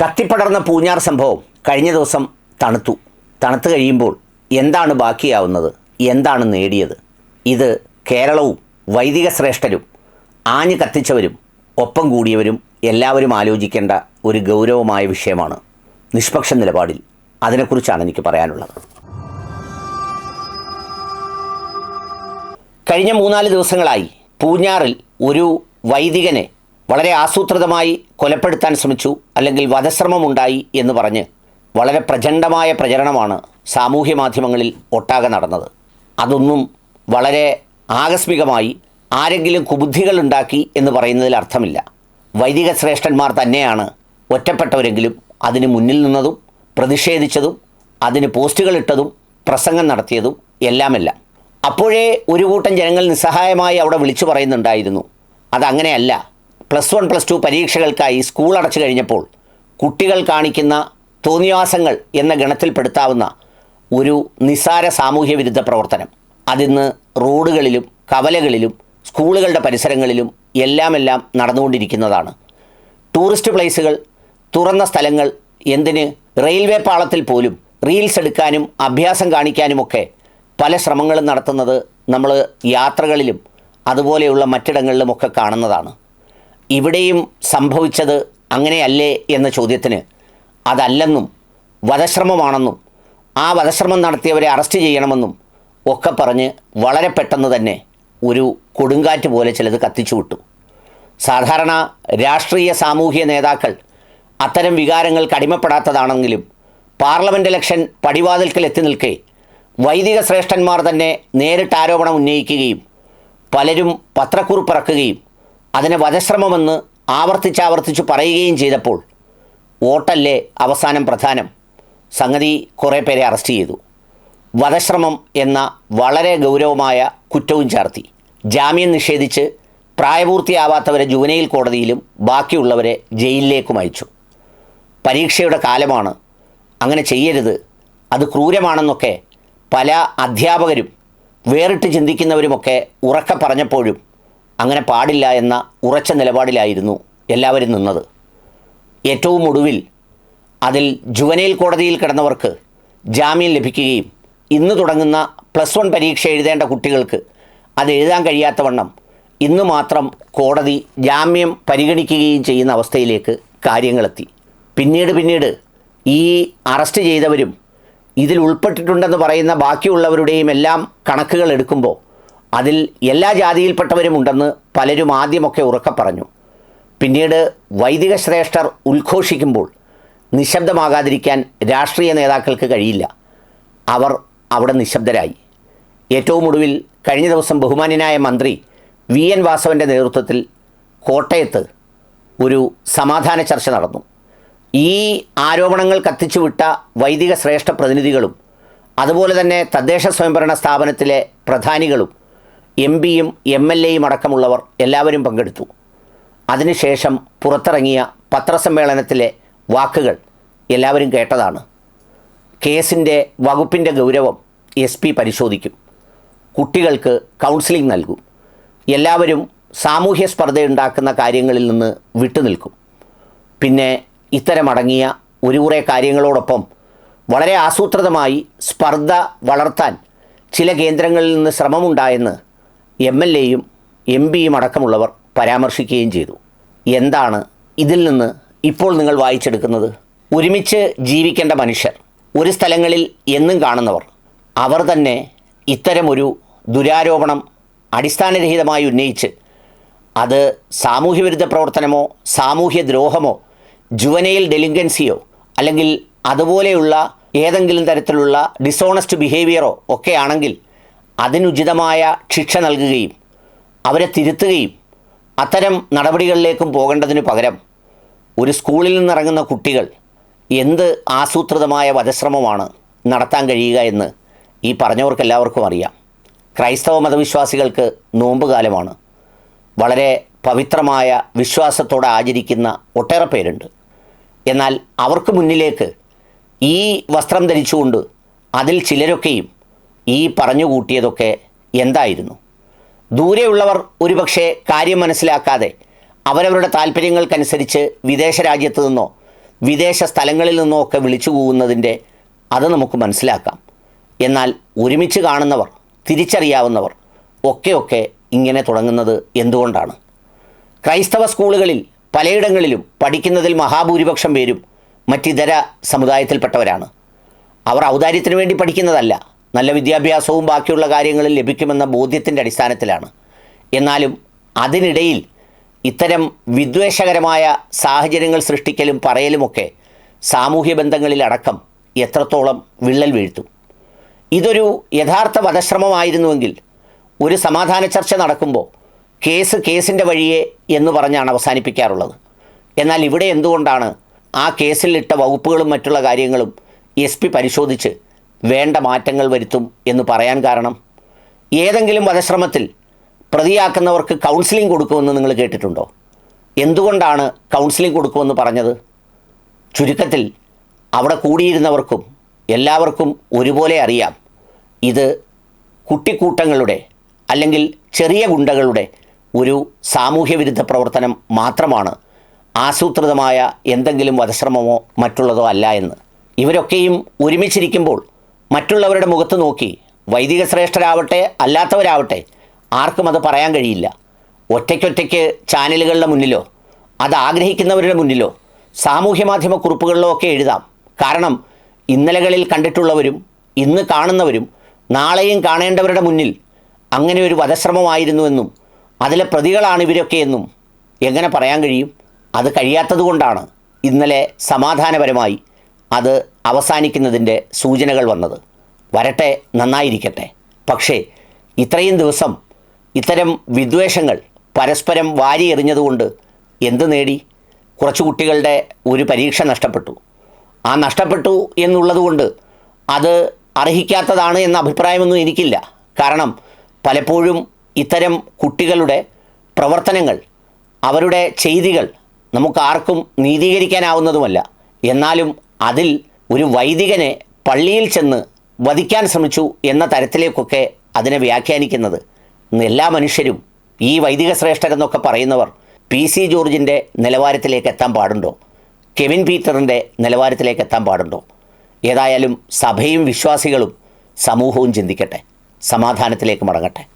കത്തിപ്പടർന്ന പൂഞ്ഞാർ സംഭവം കഴിഞ്ഞ ദിവസം തണുത്തു. തണുത്തു കഴിയുമ്പോൾ എന്താണ് ബാക്കിയാവുന്നത്? എന്താണ് നേടിയത്? ഇത് കേരളവും വൈദിക ശ്രേഷ്ഠരും ആഞ്ഞു കത്തിച്ചവരും ഒപ്പം കൂടിയവരും എല്ലാവരും ആലോചിക്കേണ്ട ഒരു ഗൗരവമായ വിഷയമാണ് നിഷ്പക്ഷ നിലപാടിൽ. അതിനെക്കുറിച്ചാണ് എനിക്ക് പറയാനുള്ളത്. കഴിഞ്ഞ മൂന്നാൽ ദിവസങ്ങളായി പൂഞ്ഞാറിൽ ഒരു വൈദികനെ വളരെ ആസൂത്രിതമായി കൊലപ്പെടുത്താൻ ശ്രമിച്ചു അല്ലെങ്കിൽ വധശ്രമമുണ്ടായി എന്ന് പറഞ്ഞ് വളരെ പ്രചണ്ഡമായ പ്രചരണമാണ് സാമൂഹ്യ മാധ്യമങ്ങളിൽ ഒട്ടാകെ നടന്നത്. അതൊന്നും വളരെ ആകസ്മികമായി ആരെങ്കിലും കുബുദ്ധികൾ ഉണ്ടാക്കി എന്ന് പറയുന്നതിൽ അർത്ഥമില്ല. വൈദിക ശ്രേഷ്ഠന്മാർ തന്നെയാണ് ഒറ്റപ്പെട്ടവരെങ്കിലും അതിന് മുന്നിൽ നിന്നതും പ്രതിഷേധിച്ചതും അതിന് പോസ്റ്റുകൾ ഇട്ടതും പ്രസംഗം നടത്തിയതും എല്ലാമെല്ലാം. അപ്പോഴേ ഒരു കൂട്ടം ജനങ്ങൾ നിസ്സഹായമായി അവിടെ വിളിച്ചു പറയുന്നുണ്ടായിരുന്നു. അതങ്ങനെയല്ല. പ്ലസ് വൺ പ്ലസ് ടു പരീക്ഷകൾക്കായി സ്കൂൾ അടച്ചു കഴിഞ്ഞപ്പോൾ കുട്ടികൾ കാണിക്കുന്ന തോന്നിയാസങ്ങൾ എന്ന ഗണത്തിൽപ്പെടുത്താവുന്ന ഒരു നിസാര സാമൂഹ്യ വിരുദ്ധ പ്രവർത്തനം. അതിന്ന് റോഡുകളിലും കവലകളിലും സ്കൂളുകളുടെ പരിസരങ്ങളിലും എല്ലാമെല്ലാം നടന്നുകൊണ്ടിരിക്കുന്നതാണ്. ടൂറിസ്റ്റ് പ്ലേസുകൾ തുറന്ന സ്ഥലങ്ങൾ എന്തിന് റെയിൽവേ പാളത്തിൽ പോലും റീൽസ് എടുക്കാനും അഭ്യാസം കാണിക്കാനുമൊക്കെ പല ശ്രമങ്ങളും നടത്തുന്നത് നമ്മൾ യാത്രകളിലും അതുപോലെയുള്ള മറ്റിടങ്ങളിലുമൊക്കെ കാണുന്നതാണ്. ഇവിടെയും സംഭവിച്ചത് അങ്ങനെയല്ലേ എന്ന ചോദ്യത്തിന് അതല്ലെന്നും വധശ്രമമാണെന്നും ആ വധശ്രമം നടത്തിയവരെ അറസ്റ്റ് ചെയ്യണമെന്നും ഒക്കെ പറഞ്ഞ് വളരെ പെട്ടെന്ന് തന്നെ ഒരു കൊടുങ്കാറ്റ് പോലെ ചിലത് കത്തിച്ചു വിട്ടു. സാധാരണ രാഷ്ട്രീയ സാമൂഹ്യ നേതാക്കൾ അത്തരം വികാരങ്ങൾക്ക് അടിമപ്പെടാത്തതാണെങ്കിലും പാർലമെന്റ് ഇലക്ഷൻ പടിവാതിൽക്കൽ എത്തി നിൽക്കെ വൈദിക ശ്രേഷ്ഠന്മാർ തന്നെ നേരിട്ട് ആരോപണം ഉന്നയിക്കുകയും പലരും പത്രക്കുറിപ്പിറക്കുകയും അതിനെ വധശ്രമമെന്ന് ആവർത്തിച്ചാവർത്തിച്ച് പറയുകയും ചെയ്തപ്പോൾ വോട്ടല്ലേ അവസാനം പ്രധാനം? സംഗതി കുറേ പേരെ അറസ്റ്റ് ചെയ്തു. വധശ്രമം എന്ന വളരെ ഗൗരവമായ കുറ്റവും ചാർത്തി. ജാമ്യം നിഷേധിച്ച് പ്രായപൂർത്തിയാവാത്തവരെ ജുവനയിൽ കോടതിയിലും ബാക്കിയുള്ളവരെ ജയിലിലേക്കും അയച്ചു. പരീക്ഷയുടെ കാലമാണ്. അങ്ങനെ ചെയ്യരുത്. അത് ക്രൂരമാണെന്നൊക്കെ പല അധ്യാപകരും വേറിട്ട് ചിന്തിക്കുന്നവരുമൊക്കെ ഉറക്കെ പറഞ്ഞപ്പോഴും അങ്ങനെ പാടില്ല എന്ന ഉറച്ച നിലപാടിലായിരുന്നു എല്ലാവരും നിന്നത്. ഏറ്റവും ഒടുവിൽ അതിൽ ജുവനൈൽ കോടതിയിൽ കിടന്നവർക്ക് ജാമ്യം ലഭിക്കുകയും ഇന്ന് തുടങ്ങുന്ന പ്ലസ് വൺ പരീക്ഷ എഴുതേണ്ട കുട്ടികൾക്ക് അത് എഴുതാൻ കഴിയാത്തവണ്ണം ഇന്ന് മാത്രം കോടതി ജാമ്യം പരിഗണിക്കുകയും ചെയ്യുന്ന അവസ്ഥയിലേക്ക് കാര്യങ്ങളെത്തി. പിന്നീട് പിന്നീട് ഈ അറസ്റ്റ് ചെയ്തവരും ഇതിൽ ഉൾപ്പെട്ടിട്ടുണ്ടെന്ന് പറയുന്ന ബാക്കിയുള്ളവരുടെയും എല്ലാം കണക്കുകൾ എടുക്കുമ്പോൾ അതിൽ എല്ലാ ജാതിയിൽപ്പെട്ടവരും ഉണ്ടെന്ന് പലരും ആദ്യമൊക്കെ ഉറക്കെ പറഞ്ഞു. പിന്നീട് വൈദിക ശ്രേഷ്ഠർ ഉദ്ഘോഷിക്കുമ്പോൾ നിശബ്ദമാകാതിരിക്കാൻ രാഷ്ട്രീയ നേതാക്കൾക്ക് കഴിയില്ല. അവർ അവിടെ നിശബ്ദരായി. ഏറ്റവും ഒടുവിൽ കഴിഞ്ഞ ദിവസം ബഹുമാന്യനായ മന്ത്രി വി. എൻ. വാസവന്റെ നേതൃത്വത്തിൽ കോട്ടയത്ത് ഒരു സമാധാന ചർച്ച നടന്നു. ഈ ആരോപണങ്ങൾ കത്തിച്ചുവിട്ട വൈദിക ശ്രേഷ്ഠ പ്രതിനിധികളും അതുപോലെ തന്നെ തദ്ദേശ സ്വയംഭരണ സ്ഥാപനത്തിലെ പ്രധാനികളും എം പിയും എം എൽ എയും അടക്കമുള്ളവർ എല്ലാവരും പങ്കെടുത്തു. അതിനുശേഷം പുറത്തിറങ്ങിയ പത്രസമ്മേളനത്തിലെ വാക്കുകൾ എല്ലാവരും കേട്ടതാണ്. കേസിന്റെ വകുപ്പിന്റെ ഗൗരവം എസ് പി പരിശോധിക്കും. കുട്ടികൾക്ക് കൗൺസിലിംഗ് നൽകും. എല്ലാവരും സാമൂഹ്യ സ്പർദ്ധയുണ്ടാക്കുന്ന കാര്യങ്ങളിൽ നിന്ന് വിട്ടുനിൽക്കും പിന്നെ ഇത്തരമടങ്ങിയ ഒരു കുറേ കാര്യങ്ങളോടൊപ്പം വളരെ ആസൂത്രിതമായി സ്പർദ്ധ വളർത്താൻ ചില കേന്ദ്രങ്ങളിൽ നിന്ന് ശ്രമമുണ്ടായെന്ന് എം എൽ എയും എം പിയും അടക്കമുള്ളവർ പരാമർശിക്കുകയും ചെയ്തു. എന്താണ് ഇതിൽ നിന്ന് ഇപ്പോൾ നിങ്ങൾ വായിച്ചെടുക്കുന്നത്? ഒരുമിച്ച് ജീവിക്കേണ്ട മനുഷ്യർ ഒരു സ്ഥലങ്ങളിൽ എന്നും കാണുന്നവർ അവർ തന്നെ ഇത്തരമൊരു ദുരാരോപണം അടിസ്ഥാനരഹിതമായി ഉന്നയിച്ച് അത് സാമൂഹ്യവിരുദ്ധ പ്രവർത്തനമോ സാമൂഹ്യ ദ്രോഹമോ ജുവനയിൽ ഡെലിങ്കൻസിയോ അല്ലെങ്കിൽ അതുപോലെയുള്ള ഏതെങ്കിലും തരത്തിലുള്ള ഡിസോണസ്റ്റ് ബിഹേവിയറോ ഒക്കെ ആണെങ്കിൽ അതിനുചിതമായ ശിക്ഷ നൽകുകയും അവരെ തിരുത്തുകയും അത്തരം നടപടികളിലേക്കും പോകേണ്ടതിന് പകരം ഒരു സ്കൂളിൽ നിന്നിറങ്ങുന്ന കുട്ടികൾ എന്ത് ആസൂത്രിതമായ വധശ്രമമാണ് നടത്താൻ കഴിയുക എന്ന് ഈ പറഞ്ഞവർക്കെല്ലാവർക്കും അറിയാം. ക്രൈസ്തവ മതവിശ്വാസികൾക്ക് നോമ്പുകാലമാണ്. വളരെ പവിത്രമായ വിശ്വാസത്തോടെ ആചരിക്കുന്ന ഒട്ടേറെ പേരുണ്ട്. എന്നാൽ അവർക്ക് മുന്നിലേക്ക് ഈ വസ്ത്രം ധരിച്ചുകൊണ്ട് അതിൽ ചിലരൊക്കെയും ഈ പറഞ്ഞു കൂട്ടിയതൊക്കെ എന്തായിരുന്നു? ദൂരെയുള്ളവർ ഒരുപക്ഷെ കാര്യം മനസ്സിലാക്കാതെ അവരവരുടെ താല്പര്യങ്ങൾക്കനുസരിച്ച് വിദേശ രാജ്യത്തു നിന്നോ വിദേശ സ്ഥലങ്ങളിൽ നിന്നോ ഒക്കെ വിളിച്ചു പോകുന്നതിന്റെ അത് നമുക്ക് മനസ്സിലാക്കാം. എന്നാൽ ഒരുമിച്ച് കാണുന്നവർ തിരിച്ചറിയാവുന്നവർ ഒക്കെയൊക്കെ ഇങ്ങനെ തുടങ്ങുന്നത് എന്തുകൊണ്ടാണ്? ക്രൈസ്തവ സ്കൂളുകളിൽ പലയിടങ്ങളിലും പഠിക്കുന്നതിൽ മഹാഭൂരിപക്ഷം പേരും മറ്റിതര സമുദായത്തിൽപ്പെട്ടവരാണ്. അവർ ഔദാര്യത്തിന് വേണ്ടി പഠിക്കുന്നതല്ല. നല്ല വിദ്യാഭ്യാസവും ബാക്കിയുള്ള കാര്യങ്ങളും ലഭിക്കുമെന്ന ബോധ്യത്തിന്റെ അടിസ്ഥാനത്തിലാണ്. എന്നാലും അതിനിടയിൽ ഇത്തരം വിദ്വേഷകരമായ സാഹചര്യങ്ങൾ സൃഷ്ടിക്കലും പറയലുമൊക്കെ സാമൂഹ്യ ബന്ധങ്ങളിലടക്കം എത്രത്തോളം വിള്ളൽ വീഴ്ത്തും. ഇതൊരു യഥാർത്ഥ വധശ്രമമായിരുന്നുവെങ്കിൽ ഒരു സമാധാന ചർച്ച നടക്കുമ്പോൾ കേസ് കേസിന്റെ വഴിയെ എന്ന് പറഞ്ഞാണ് അവസാനിപ്പിക്കാറുള്ളത്. എന്നാൽ ഇവിടെ എന്തുകൊണ്ടാണ് ആ കേസിലിട്ട വകുപ്പുകളും മറ്റുള്ള കാര്യങ്ങളും എസ് പരിശോധിച്ച് വേണ്ട മാറ്റങ്ങൾ വരുത്തും എന്ന് പറയാൻ കാരണം ഏതെങ്കിലും വധശ്രമത്തിൽ പ്രതിയാക്കുന്നവർക്ക് കൗൺസിലിംഗ് കൊടുക്കുമെന്ന് നിങ്ങൾ കേട്ടിട്ടുണ്ടോ? എന്തുകൊണ്ടാണ് കൗൺസിലിംഗ് കൊടുക്കുമെന്ന് പറഞ്ഞത്? ചുരുക്കത്തിൽ അവിടെ കൂടിയിരുന്നവർക്കും എല്ലാവർക്കും ഒരുപോലെ അറിയാം. ഇത് കുട്ടിക്കൂട്ടങ്ങളുടെ അല്ലെങ്കിൽ ചെറിയ ഗുണ്ടകളുടെ ഒരു സാമൂഹ്യവിരുദ്ധ പ്രവർത്തനം മാത്രമാണ് ആസൂത്രിതമായ എന്തെങ്കിലും വധശ്രമമോ മറ്റുള്ളതോ അല്ല എന്ന്. ഇവരൊക്കെയും ഒരുമിച്ചിരിക്കുമ്പോൾ മറ്റുള്ളവരുടെ മുഖത്ത് നോക്കി വൈദിക ശ്രേഷ്ഠരാവട്ടെ അല്ലാത്തവരാവട്ടെ ആർക്കും അത് പറയാൻ കഴിയില്ല. ഒറ്റയ്ക്കൊറ്റയ്ക്ക് ചാനലുകളുടെ മുന്നിലോ അത് ആഗ്രഹിക്കുന്നവരുടെ മുന്നിലോ സാമൂഹ്യ മാധ്യമ കുറിപ്പുകളിലോ ഒക്കെ എഴുതാം. കാരണം ഇന്നലകളിൽ കണ്ടിട്ടുള്ളവരും ഇന്ന് കാണുന്നവരും നാളെയും കാണേണ്ടവരുടെ മുന്നിൽ അങ്ങനെ ഒരു വധശ്രമമായിരുന്നുവെന്നും അതിലെ പ്രതികളാണ് ഇവരൊക്കെയെന്നും എങ്ങനെ പറയാൻ കഴിയും? അത് കഴിയാത്തതുകൊണ്ടാണ് ഇന്നലെ സമാധാനപരമായി അത് അവസാനിക്കുന്നതിന്റെ സൂചനകൾ വന്നത്. വരട്ടെ നന്നായിരിക്കട്ടെ. പക്ഷേ ഇത്രയും ദിവസം ഇത്തരം വിദ്വേഷങ്ങൾ പരസ്പരം വാരി എറിഞ്ഞതുകൊണ്ട് എന്ത് നേടി? കുറച്ച് കുട്ടികളുടെ ഒരു പരീക്ഷ നഷ്ടപ്പെട്ടു. ആ നഷ്ടപ്പെട്ടു എന്നുള്ളതുകൊണ്ട് അത് അർഹിക്കാത്തതാണ് എന്ന അഭിപ്രായമൊന്നും എനിക്കില്ല. കാരണം പലപ്പോഴും ഇത്തരം കുട്ടികളുടെ പ്രവർത്തനങ്ങൾ അവരുടെ ചെയ്തികൾ നമുക്ക് ആർക്കും നീതീകരിക്കാനാവുന്നതുമല്ല. എന്നാലും അതിൽ ഒരു വൈദികനെ പള്ളിയിൽ ചെന്ന് വധിക്കാൻ ശ്രമിച്ചു എന്ന തരത്തിലേക്കൊക്കെ അതിനെ വ്യാഖ്യാനിക്കുന്നത്. എല്ലാ മനുഷ്യരും ഈ വൈദിക ശ്രേഷ്ഠരെന്നൊക്കെ പറയുന്നവർ പി സി ജോർജിന്റെ നിലവാരത്തിലേക്ക് എത്താൻ പാടുണ്ടോ? കെവിൻ പീറ്ററിന്റെ നിലവാരത്തിലേക്ക് എത്താൻ പാടുണ്ടോ? ഏതായാലും സഭയും വിശ്വാസികളും സമൂഹവും ചിന്തിക്കട്ടെ. സമാധാനത്തിലേക്ക് മടങ്ങട്ടെ.